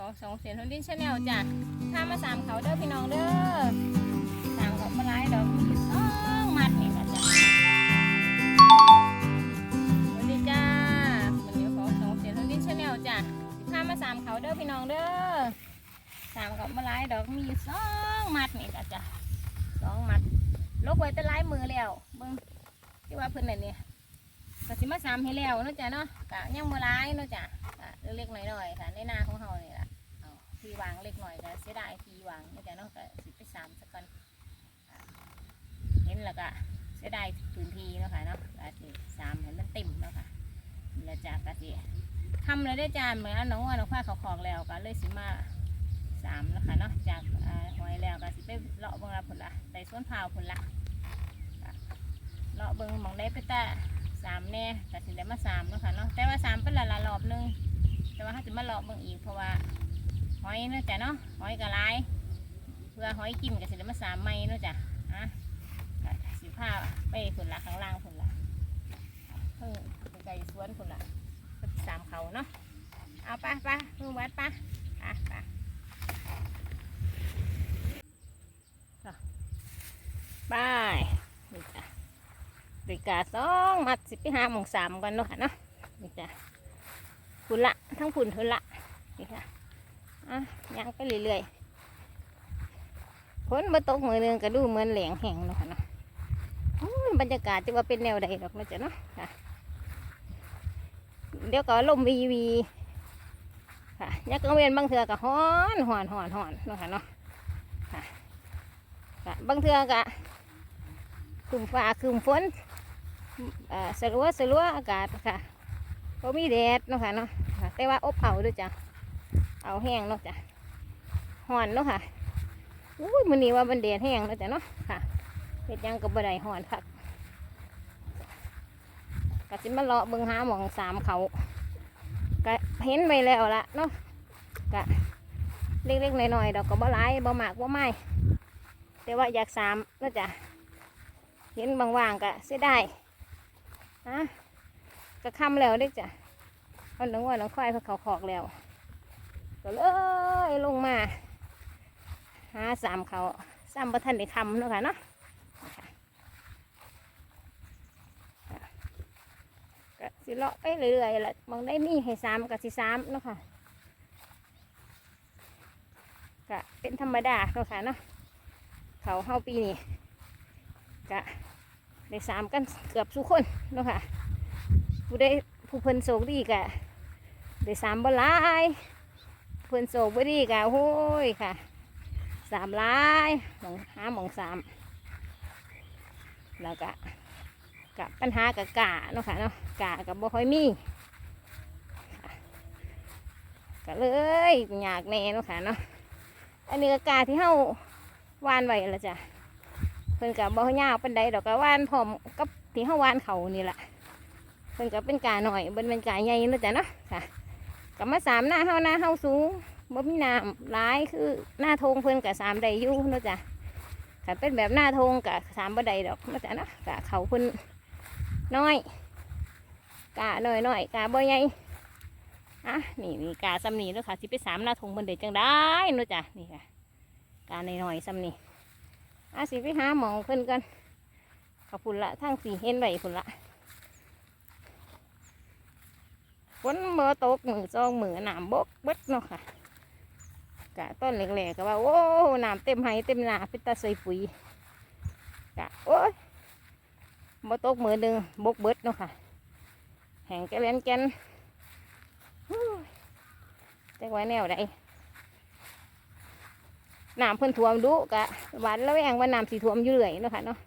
ของสองเสียนทนดินชาแนลจ้ะพามาสามเขาเด้อพี่น้องเด้อสามเขามาไล่ดอกมีอยู่สองมัดนี่นะจ้ะสวัสดีจ้าวันนี้ของสองเสียนทนดินชาแนลจ้ะพามาสามเขาเด้อพี่น้องเด้อสามเขามาไล่ดอกมีสองมัดนี่นะจ้ะสองมัดลกไว้แต่ไล่มือแล้วเบิ่งที่ว่าเพิ่นน่ะเนี่ยก็สิมาสามให้แล้วเนาะจ้ะเนาะกะยังบ่ร้ายเนาะจ้ะกะเล็กๆหน่อยๆค่ะในนาของเฮาเนี่ล่ะเอา ที่วางเล็กหน่อยก็เสียดายที่วางเนาะจ้ะเนาะก็สิไปสามสักก่อนเห็นแล้วก็เสียดายพื้นที่เนาะค่ะเนาะก็สิสามให้มันเต็มเนาะค่ะแล้วจ้ะก็สิทำเลยได้จ้าเหมือนน้องว่าน้องผ้าเขาของแล้วก็เลยสิมาสามแล้วค่ะเนาะจากหอยแล้วก็สิไปเลาะเบิ่งละผลละใส่สวนพาผลละเลาะเบิ่งมองได้ไปแต่สามแน่แต่สิได้มาสามเนาะค่ะเนาะแต่ว่าสามเป็นละละรอบนึงแต่ว่าเขาจะมาเลาะเบิ่งอีกเพราะว่า หอยเนาะจ้ะเนาะหอยกระไรเพื่อหอยกินก็สิได้มาสามไม่เนาะจ้ะอะสิผ้าไปผลละข้างล่างผลละเพิ่งไกลสวนผลละสิสามเขาเนาะเอาไปไปเพิ่งวัดไปไปไปจ้ะไปนี่จ้ะนาฬิกาสองมัดสิบห้าโมงสามกันเนาะเนาะนี่จ้ะพุ่นละทั้งพุ่นทุนละนี่ค่ะ อะย่างไปเรื่อยๆฝนมาตกมือหนึงก็ดูเหมือนแหลงแห้งเนาะคะเนาะอู้บรรยากาศจะว่าเป็นแนวใดดอกนะจ้ะเนาะค่ะ เดี๋ยวก็ลมวีวีค่ะยักษ์กังเวียนบางเทือก็ฮ้อนหอนหอนหอนเนาะค่ะเนาะค่ะค่ะบางเทือก็คืมฟ้าคืมฝนอ่าสลัวสลัวอากาศค่ะก็มีแดดเนาะค่ะเนาะค่ะแต่ว่าอบเอาด้วยจ้ะ เอาแห้งเนาะจ้ะห่อนเนาะค่ะอุ้ยมันนี้ว่ามันแดดแห้งเนาะจ้ะเนาะค่ะเฮ็ดหยังกับบัไดห่อนคักก็สิมาเลาะเบิ่งหาหมองสามเขาก็เห็นไปแล้วละเนาะก็เล็กๆน้อยๆดอกก็บ่หลายบ่มากบ่ไม่แต่ว่าอยากสามเนาะจ้ะเห็นบางว่างๆก็เสียดายฮะก็ค่ำแล้วเด็กจ้ะเอาหนังว่าหนังควายเพื่อเขาขอกแล้ว ก็เลยลงมา หาสามเขาสามประทันได้คำเนาะค่ะเนาะค่ะก็สิเลาะไปเรื่อยๆละมองได้มีให้สามกับสิสามเนาะค่ะก็เป็นธรรมดาเนาะค่ะเนาะเขาเฮาปีนี้ก็ได้สามกันเกือบทุกคนเนาะค่ะผู้ได้ผู้เพิ่นโศกดีกะได้สามบ่หลาย เพิ่นโศกบ่ดีกะโอ้ยค่ะสามลายหมองห้าหมองสามแล้วก็กับปัญหากับกาเนาะค่ะเนาะกากับบ่ค่อยมีค่ะก็เลยยากแน่เนาะค่ะเนาะอันนี้ก็กาที่เฮาวานไว้ละจ้ะเพิ่นกับบ่ยาวเป็นใดดอกกะวานพร้อมกับที่เฮาวานเขานี่แหละเพิ่นกับเป็นกาหน่อยเบิ่นเป็นกาใหญ่นะจ้ะเนาะค่ะ กับมาสามหน้าเฮาหน้าเฮาสูงบ่มีน้ำหลายคือหน้าทงเพิ่นกับสามได้อยู่เนาะจ้ะค่ะเป็นแบบหน้าทงกับสามบ่ไดดอกเนาะจ้ะเนาะกะเขาเพิ่นน้อยกาน้อยน้อยกาบ่ใหญ่อะนี่นี่กาซ้ำนี่เนาะค่ะสิไปสามหน้าทงเพิ่นได้จังได้เนาะจ้ะนี่ค่ะกาน้อยๆซ้ำนี่อาสิไปหาหมองเพิ่นกันขอบคุณละทั้งสี่เห็นไหวคุณละ ฝนเมื่อตกมือจองมือหนามบกเบิดเนาะค่ะกะต้นเล็กๆก็ว่าโอ้หนามเต็มไห้เต็มหนาเป็นตาใส่ปุ๋ยกะโอ้ยเมื่อตกมือหนึ่งบกเบิดเนาะค่ะ แห่งแกลนแกนฮู้ยจักไว้แนวใดน้ำเพิ่นท่วมดุกะหวานแล้วแองว่าน้ำสีท่วมอยู่เรื่อยเนาะค่ะเนาะ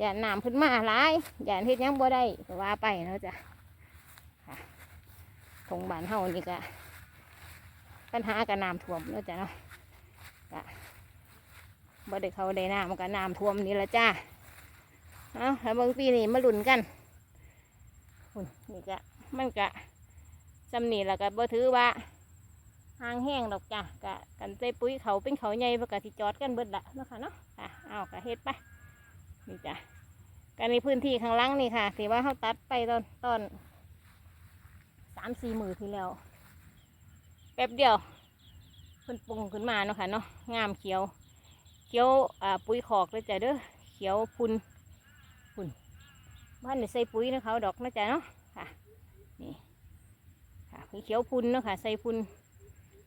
อย่าน้ำเพิ่นมาหลายอย่าเฮ็ดยังบ่ได้กว่าไปเนาะจ้ะ ทงบ้านเฮานี่ก็ปัญหากับน้ำท่วมเนาะจ้ะเนาะก็บ่ได้เขาได้น้ำกับน้ำท่วมนี่ละจ้าเอาแล้วบิ่งปีนี้มาลุ้นกันหุ่นนี่ก็มันก็จำนี่แล้วก็บ่ถือว่าหางแห้งดอกจ้ะกะกันใจปุ๋ยเขาเป็นเขาใหญ่ประกาศที่จอดกันเบิดละเนาะค่ะเนาะอะเอากะเฮ็ดไปนี่จ้ะกันในพื้นที่ข้างล่างนี่ค่ะถือว่าเขาตัดไปตอนตอน สามสี่มือที่แล้ว แป๊บเดียวพิ่นปรุงขึ้นมาเนาะค่ะเนาะงามเขียวเขียวอ่าปุ๋ยขอกเลยจ้ะเด้อเขียวพุนพุนบ้านได้ใส่ปุ๋ยนะเขาดอกนะจ๊ะเนาะค่ะนี่ค่ะเขียวพุนเนาะค่ะใส่พุน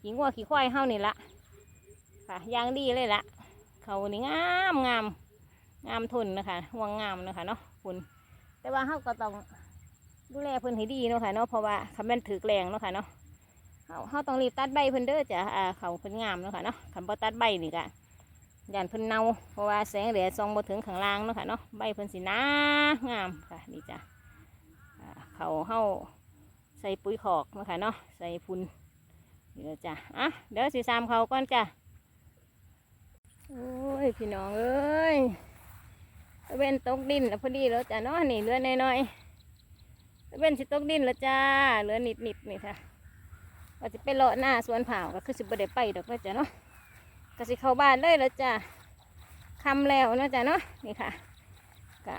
ขี้งัวขี้ควายเฮานี่ละค่ะยางดีเลยละเขานี่งามงามงามทนนะคะห่วงงามนะคะเนาะพุนแต่ว่าเฮาก็ต้อง ดูแลเพิ่นให้ดีเนาะค่ะเนาะเพราะว่าคำแม่นถือแรงเนาะค่ะเนาะเขาเขาต้องรีบตัดใบเพิ่นเด้อจ้ะอ่าเขาเพิ่นงามเนาะค่ะเนาะคันบ่ตัดใบนี่ก็ย่านเพิ่นเน่าเพราะว่าแสงแดดส่องบ่ถึงข้างล่างเนาะค่ะเนาะใบเพิ่นสิหนางามค่ะนี่จ้ะอ่าเขาเฮาใส่ปุ๋ยขอกเนาะค่ะเนาะใส่พุ่นนี่แล้วจ้ะอะเดี๋ยวสิซามเขาก่อนจ้ะโอ้ยพี่น้องเอ้ยตะเวนตกดินแล้วพอดีแล้วจ้ะเนาะนี่เลือดน้อยๆ เวนสิตกดินแล้วจ้า เหลือนิดๆนี่ค่ะว่าจะไปเลาะหน้าสวนเผาก็คือสิบ่ได้ไปดอกนะจ๊ะเนาะก็สิเข้าบ้านเลยแล้วจ้ะคำแล้วนะจ๊ะเนาะนี่ค่ะก็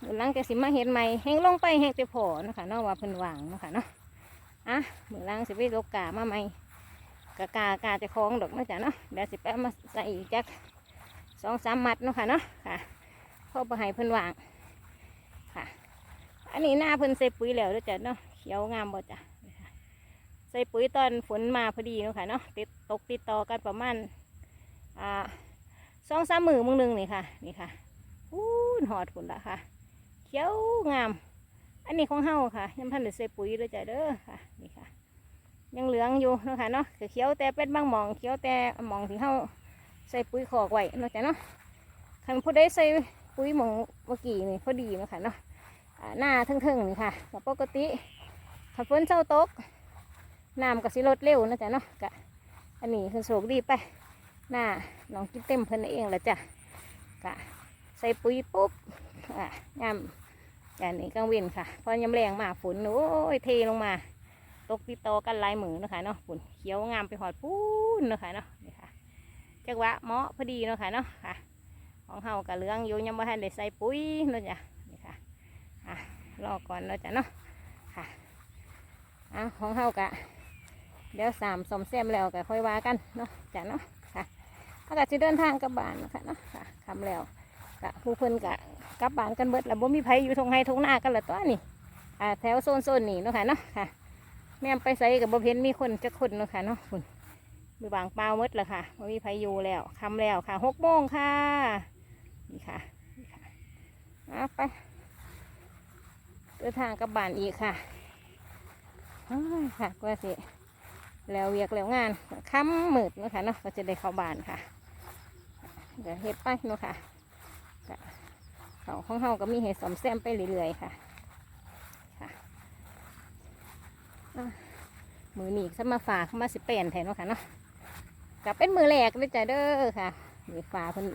เดี๋ยวหลังจากสิมาเห็นใหม่แห้งลงไปแห้งจะพอนะคะเนาะว่าเพิ่นวางนะคะเนาะอะเมื่อหลังสิไปลกกามาใหม่กะกากาจะคล้องดอกนะจ๊ะเนาะเดี๋ยวสิไปเอามาใส่อีกจักสองสามมัดนะคะเนาะค่ะพ่อประหายเพิ่นวาง อันนี้หน้าเพิ่นใส่ปุ๋ยแล้วด้อจ้ะเนาะเขียวงามบ่จ้ะใส่ปุ๋ยตอนฝนมาพอดีเนาะค่ะเนาะติดตกติดต่อกันประมาณอ่าสองสามมือมึงหนึ่งนี่ค่ะ นี่ค่ะอู้หอดผลละค่ะ เขียวงาม อันนี้ของเฮาค่ะยังพันได้ใส่ปุ๋ยด้วยจ้ะเด้อค่ะนี่ค่ะ ยังเหลืองอยู่เนาะค่ะเนาะเขียวแต่เป็นบางหมองเขียวแต่หมองที่เฮาใส่ปุ๋ยขอกไว้เนาะจ้ะเนาะคันผู้ใดใส่ปุ๋ยหมองเมื่อกี้นี่พอดีเนาะค่ะเนาะ หน้าเทิงๆนี่ค่ะแต่ปกติถ้าฝนเช้าตกน้ำก็สิลดเร็วนะจ๊ะเนาะกะอันนี้คือโศกดีไปหน้าน้องกินเต็มเพิ่นเองแหละจ้ะกะใส่ปุ๋ยปุ๊บอะยามอย่างนี้กลางเวนค่ะ พอยามแรงมาฝนโอ้ยเทลงมา ตกติดต่อกันหลายมือนะคะเนาะฝนเขียวงามไปหอดปูนนะคะเนาะนี่ค่ะจักหวะเหมาะพอดีนะคะเนาะค่ะ ของเฮากะเหลืองอยู่ยังบ่ทันได้ใส่ปุ๋ยนะจ้ะ อะรอก่อนเนาจ้ะเนาะค่ะอะของเฮากะเดี๋ยวสามสมแซมแล้วก็ค่อยว่ากันเนาะจ้ะเนาะค่ะอากาศจะเดินทางกลับบ้านนะคะเนาะค่ะคำแล้วกะผู้เพิ่นกะกลับบ้านกันเบิดแล้วบ่มีไผอยู่ทงไห้ทงหน้ากันละตัวนี่อ่าแถวโซนโซนนี่เนาะค่ะเนาะค่ะ แม่ไปใส่กับบ่เห็นมีคนจะคนเนาะค่ะเนาะคุณมีบางเปล่าหมดละค่ะบ่มีไผอยู่แล้วคำแล้วค่ะหกโมงค่ะนี่ค่ะนี่ค่ะเอาไป เดินทางกลับบ้านอีกค่ะค่ะก็สิแล้วเวียกแล้วงานค่ำมืดนะคะเนาะก็จะได้เข้าบ้านค่ะเดี๋ยวเฮ็ดไปเนาะค่ะเขาของเฮาก็มีเห็ดสมแซมไปเรื่อยๆค่ะค่ะมือหนีกมาฝากมาสิเปลี่ยนแทนเนาะค่ะเนาะกับเป็นมือแรกเลยจ้ะเด้อค่ะมือฝาเพิ่น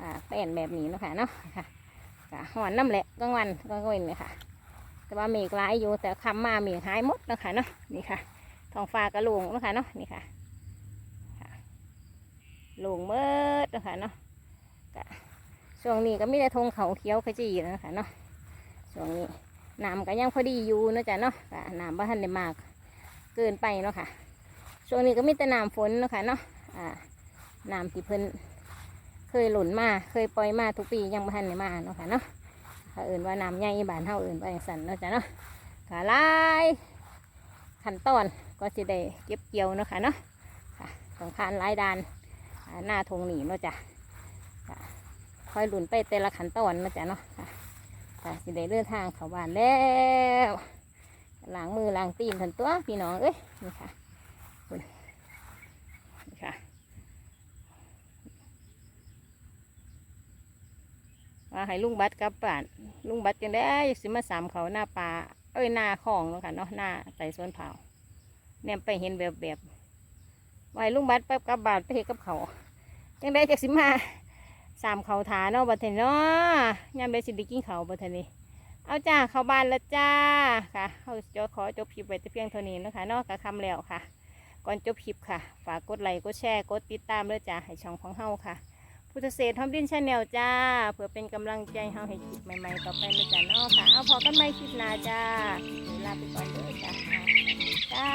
อ่าเปลี่ยนแบบนี้เนาะค่ะเนาะค่ะหอนน้ำแหละกลางวันกลางวันเลยค่ะ แต่ว่ามีอีกหลายอยู่แต่คำมาเมีหายหมดนะคะเนาะนี่ค่ะท้องฟ้ากระโลงนะคะเนาะนี่ค่ะค่ะโลงเมิดนะคะเนาะช่วงนี้ก็มีแต่ทงเขาเขียวขจีนะคะเนาะช่วงนี้น้ำก็ยังพอดีอยู่เนาะจ๊ะเนาะน้ำบ่ทันได้มากเกินไปเนาะค่ะช่วงนี้ก็มีแต่น้ำฝนเนาะค่ะเนาะอ่าน้ำที่เพิ่นเคยหล่นมาเคยปล่อยมาทุกปียังบ่ทันได้มาเนาะค่ะเนาะ เขาเอื่นว่าน้ำใหญ่บ้านเฮาเอื่นว่าอย่นเนาะจ๊ะเนาะขาลายขั้นตอนก็จะได้เก็บเกี่ยวเนาะคะเนาะค่ะของคานลายดานหน้าทงหนีเนาะจ้ะค่ะคอยหลุนไปแต่ละขั้นตอนเนาะจ้ะเนาะค่ะค่ะจะได้เดินทางเข้าบ้านแล้วล้างมือล้างตีนทันตัวพี่น้องเอ้ยนี่ค่ะคุณนี่ค่ะ ว่าให้ลุงบัตรกลับบ้านลุงบัตรจังได้สิมาสามเขาหน้าป่าเอ้ยหน้าคลองเนาะค่ะเนาะหน้าไต่สวนเผาเนี่ยไปเห็นแบบแบบๆไว้ลุงบัดไปกับบาดไปเห็นกับเขาจังได้จากสิมาสามเขาถาเนาะบัดเทนเนาะยามได้สิได้กินเขาบัดเทนนี้เอาจ้าเข้าบ้านแล้วจ้าค่ะเขาจะขอจบคลิปไว้แต่เพียงเท่านี้นะคะเนาะกับคำแล้วค่ะ ก่อนจบคลิปค่ะ ฝากกดไลค์กดแชร์กดติดตามด้วยจ้าให้ช่องของเฮาค่ะ พุทธเศษทอมดินชาแนลจ้า เพื่อเป็นกำลังใจให้เฮาให้คลิปใหม่ๆต่อไปนะจ๊ะเนาะค่ะ เอาพอกันไม่คลิปหน้าจ้าเวลาไปก่อนเด้อจ้าจ้า